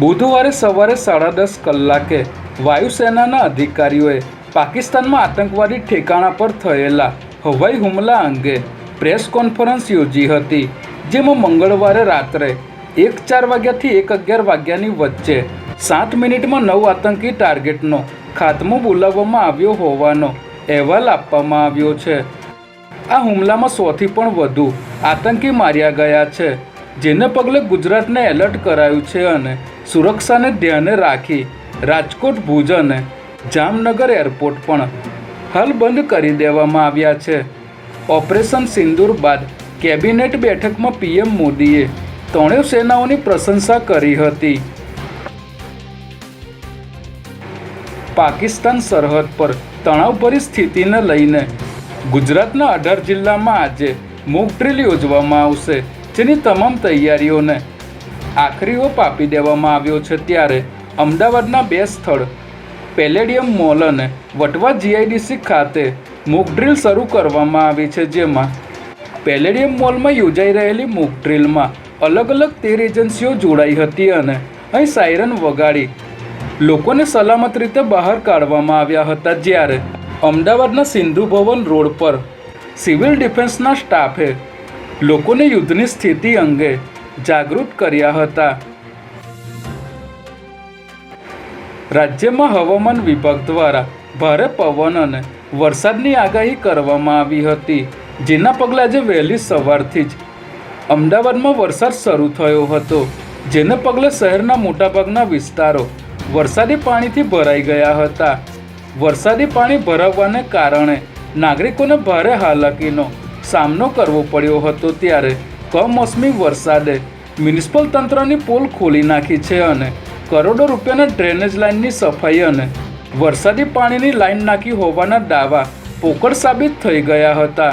બુધવારે સવારે સાડા દસ કલાકે વાયુસેનાના અધિકારીઓએ પાકિસ્તાનમાં આતંકવાદી ઠેકાણા પર થયેલા હવાઈ હુમલા અંગે પ્રેસ કોન્ફરન્સ યોજી હતી, જેમાં મંગળવારે રાત્રે એક ચાર વાગ્યાથી એક અગિયાર વાગ્યાની વચ્ચે સાત મિનિટમાં નવ આતંકી ટાર્ગેટનો ખાત્મો બોલાવવામાં આવ્યો હોવાનો અહેવાલ આપવામાં આવ્યો છે. આ હુમલામાં સોથી પણ વધુ આતંકી માર્યા ગયા છે, જેને પગલે ગુજરાતને એલર્ટ કરાયું છે અને સુરક્ષાને ધ્યાને રાખી રાજકોટ, ભુજ અને જામનગર એરપોર્ટ પણ હાલ બંધ કરી દેવામાં આવ્યા છે. ઓપરેશન સિંદૂર બાદ કેબિનેટ બેઠકમાં પીએમ મોદીએ ત્રણેય સેનાઓની પ્રશંસા કરી હતી. પાકિસ્તાન સરહદ પર તણાવભરી સ્થિતિને લઈને ગુજરાતના અઢાર જિલ્લામાં આજે મોક ડ્રિલ યોજવામાં આવશે, જેની તમામ તૈયારીઓને આખરી ઓપ આપી દેવામાં આવ્યો છે ત્યારે અમદાવાદના બે સ્થળ, પેલેડિયમ મોલ અને વટવા જીઆઈડીસી ખાતે મોક ડ્રીલ શરૂ કરવામાં આવી છે, જેમાં પેલેડિયમ મોલમાં યોજાઈ રહેલી મોક ડ્રીલમાં અલગ અલગ તેર એજન્સીઓ જોડાઈ હતી અને અહીં સાયરન વગાડી લોકોને સલામત રીતે બહાર કાઢવામાં આવ્યા હતા, જ્યારે અમદાવાદના સિંધુ ભવન રોડ પર સિવિલ ડિફેન્સના સ્ટાફે લોકોને યુદ્ધની સ્થિતિ અંગે જાગૃત કર્યા હતા. રાજ્યમાં હવામાન વિભાગ દ્વારા ભારે પવન અને વરસાદની આગાહી કરવામાં આવી હતી. જેના પગલે આજે વહેલી સવારથી જ અમદાવાદમાં વરસાદ શરૂ થયો હતો, જેને પગલે શહેરના મોટાભાગના વિસ્તારો વરસાદી પાણીથી ભરાઈ ગયા હતા. વરસાદી પાણી ભરાવવાને કારણે નાગરિકોને ભારે હાલાકીનો સામનો કરવો પડ્યો હતો ત્યારે કમોસમી વરસાદે મ્યુનિસિપલ તંત્રની પોલ ખોલી નાખી છે અને કરોડો રૂપિયાના ડ્રેનેજ લાઇનની સફાઈ અને વરસાદી પાણીની લાઇન નાખી હોવાના દાવા પોકળ સાબિત થઈ ગયા હતા.